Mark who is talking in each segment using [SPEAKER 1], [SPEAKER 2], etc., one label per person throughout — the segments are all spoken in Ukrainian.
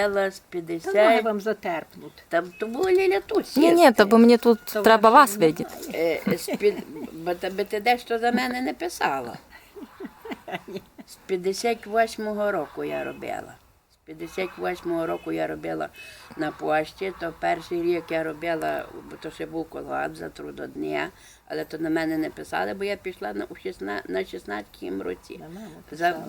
[SPEAKER 1] робила з
[SPEAKER 2] Та ноги вам затерпнуть.
[SPEAKER 1] Там то було ліля тут
[SPEAKER 3] Ні, ні, то бо мені тут
[SPEAKER 2] То
[SPEAKER 3] треба
[SPEAKER 2] ваше
[SPEAKER 3] вас видіти.
[SPEAKER 1] Е, з-під... Бо тебе ти дещо за мене не писала. З 58-го року я робила. З 58-го року я робила на пошті, то перший рік я робила, бо то ще був колгат за трудодня, але то на мене не писали, бо я пішла на, у 16, на 16-му році.
[SPEAKER 2] На
[SPEAKER 1] За,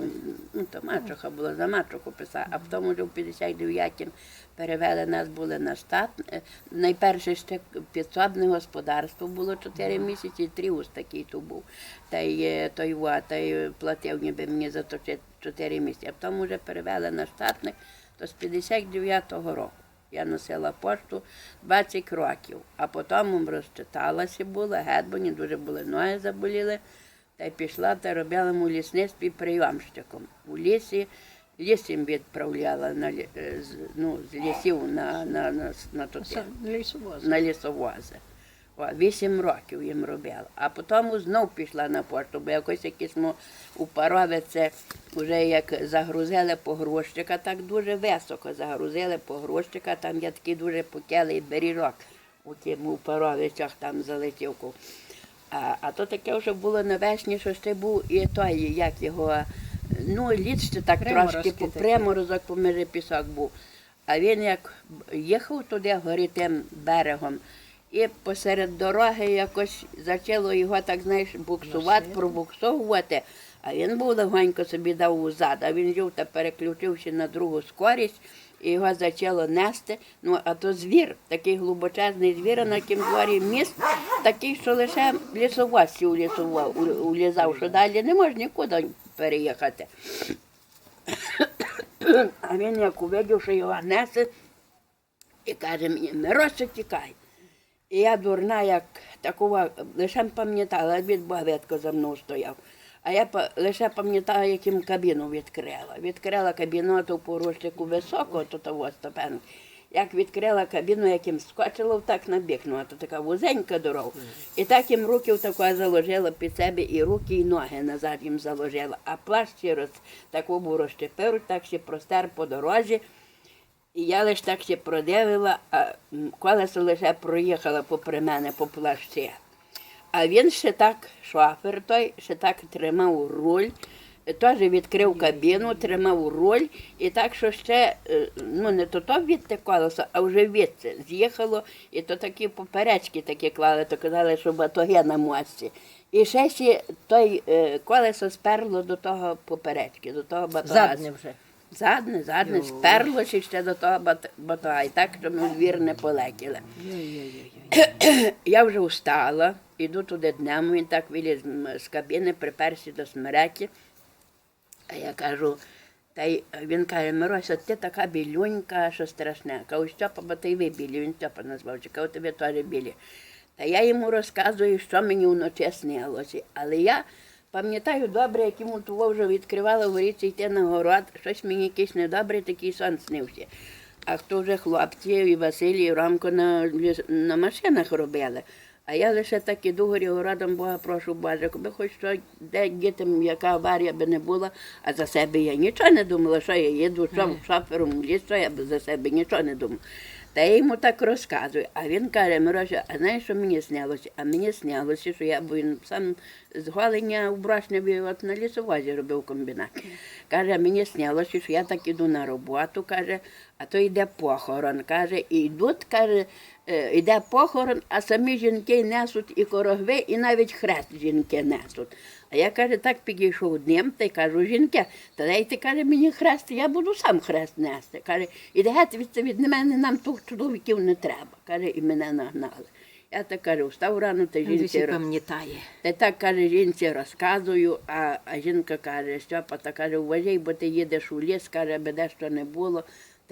[SPEAKER 1] ну, то мачуха була, за мачуху писала, а потім вже в 59-му перевели нас були на штат. Е, Найперше ще підсобне господарство було 4 місяці, тріус такий то був. Та й е, той, во, та й платив ніби мені за то 4 місяці. А потім вже перевели на штатник, то з 59-го року. Я носила пошту 20 років, а потім розчиталася була, геть, мені дуже були ноги заболіли. Та й пішла та робила у лісництві прийомщиком. У лісі ліс їм відправляла на, е, ну, з лісів на, на, на, на,
[SPEAKER 2] на,
[SPEAKER 1] на лісовози. О, вісім років їм робила. А потім знов пішла на пошту, бо якось якісь му у паровице вже як загрузили погрузчика, так дуже високо загрузили погрузчика, там є такий дуже покелий бережок у тім у паровичах там залетів. А, а то таке вже було навесні, що ще був і той, як його, ну, лід ще так
[SPEAKER 2] Приморозки
[SPEAKER 1] трошки по приморозок, по межі пісок був. А він як їхав туди горі тим берегом, і посеред дороги якось почало його, так знаєш, буксувати, пробуксовувати. А він був легонько собі дав узад, а він жив та переключився на другу скорість, і його почало нести. Ну, а то звір, такий глибочезний звір, на яким дворі міст, такий, що лише улісував, улізав, що далі не можна нікуди переїхати. А він як увидів, що його несе, і каже мені, Мирося, тікай. І я дурна, як такого, лише пам'ятала, від багветко за мною стояв. А я лише пам'ятала, яким кабіну відкрила. Відкрила кабіну, а то в порушнику високо, то того ступенки. Як відкрила кабіну, яким скочила так на ну а то така вузенька дорога. І так їм руки тако заложила під себе, і руки, і ноги назад їм заложила. А плащ ще роз, таку розчепив, так ще простер по дорозі. Я лише так ще продивила, а колесо лише проїхало попри мене по плащі. А він ще так, шофер той, ще так тримав руль, теж відкрив кабіну, тримав руль, і так, що ще, е, ну не то то відте колесо, а вже відте з'їхало, і то такі поперечки такі клали, то казали, що батоги на мості. І ще ще той е, колесо сперло до того поперечки, до того батога.
[SPEAKER 2] Задне вже.
[SPEAKER 1] Задне, задне, сперлося ще до того бат- батога, і так, що ми в двір не полетіли. Я вже встала, іду туди днем, він так виліз з кабіни, приперся до смереки. А я кажу, та й він каже, Мирося, ти така білюнька, що страшне. Кажу, Стьопа, бо ти ви білі, він Стьопа назвав, чи кажу, тобі теж білі. Та я йому розказую, що мені вночі снилося. Але я пам'ятаю добре, як йому того вже відкривала воріться йти на город, щось мені якийсь недобрий такий сон снився. А хто вже хлопці, і Василій, і Ромко на, на машинах робили. А я лише так іду горі городом, Бога прошу Боже, коли хоч що, де дітям, яка аварія би не була, а за себе я нічого не думала, що я їду що, шофером ліс, що я за себе нічого не думала. Та я йому так розказую. А він каже, Мироша, а знаєш, що мені снялося? А мені снялося, що я бо він сам з голення у Брашневі от на лісовозі робив комбінат. Каже, мені снялося, що я так іду на роботу, каже, а то йде похорон. Каже, і йдуть, каже, е, йде похорон, а самі жінки несуть і корогви, і навіть хрест жінки несуть. А я каже, так підійшов днем та й кажу, жінки, та дайте каже, мені хрест, я буду сам хрест нести. Каже, іде геть від, від мене нам тих чоловіків не треба. Каже, і мене нагнали. Я так кажу, встав рано та жінці.
[SPEAKER 2] пам'ятає.
[SPEAKER 1] та так каже, жінці розказую, а, а жінка каже, Стьопа, та каже, вважай, бо ти їдеш у ліс, каже, аби дещо не було.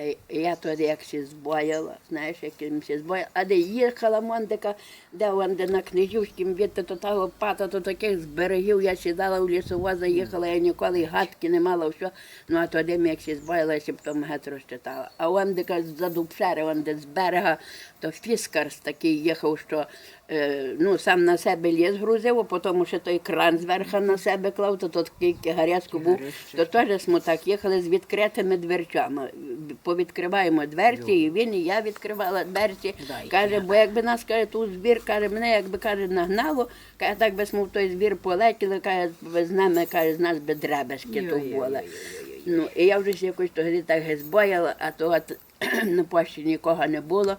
[SPEAKER 1] Та я тоді як сі збояла, знаєш, яким сі збояла. А де їхала Мондика, де вон, де на Книжівськім віти, то того пата, то таких з берегів я сідала у лісовоза, їхала, я ніколи гадки не мала, все. Ну а тоді ми як сі збояла, сі потім геть розчитала. А вон де за Дубшери, вон де з берега, то фіскарс такий їхав, що ну, сам на себе ліс грузив, а потім ще той кран зверху на себе клав, то тут такий гарячку був. То теж ми так їхали з відкритими дверцями. Повідкриваємо дверці, і він, і я відкривала дверці. Каже, бо якби нас каже, тут збір, каже, мене якби каже, нагнало, каже, так би ми в той збір полетіли, каже, з нами, каже, з нас би дребешки то були. Ну, і я вже якось тоді так збояла, а то на пошті нікого не було.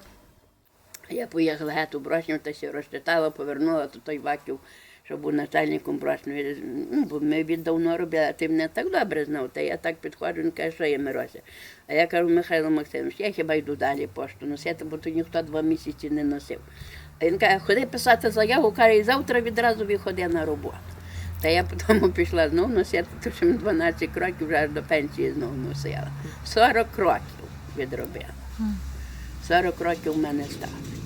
[SPEAKER 1] Я поїхала геть у Брошнів, та ще розчитала, повернула, то той Ваків, що був начальником Брошнів, ну, бо ми віддавно робили, а ти мене так добре знав, та я так підходжу, він каже, що є Мирося. А я кажу, Михайло Максимович, я хіба йду далі пошту носити, бо то ніхто два місяці не носив. А він каже, ходи писати заяву, каже, і завтра відразу виходи на роботу. Та я потім пішла знову носити, то що 12 років вже аж до пенсії знову носила. 40 років відробила. 40 років в мене стало.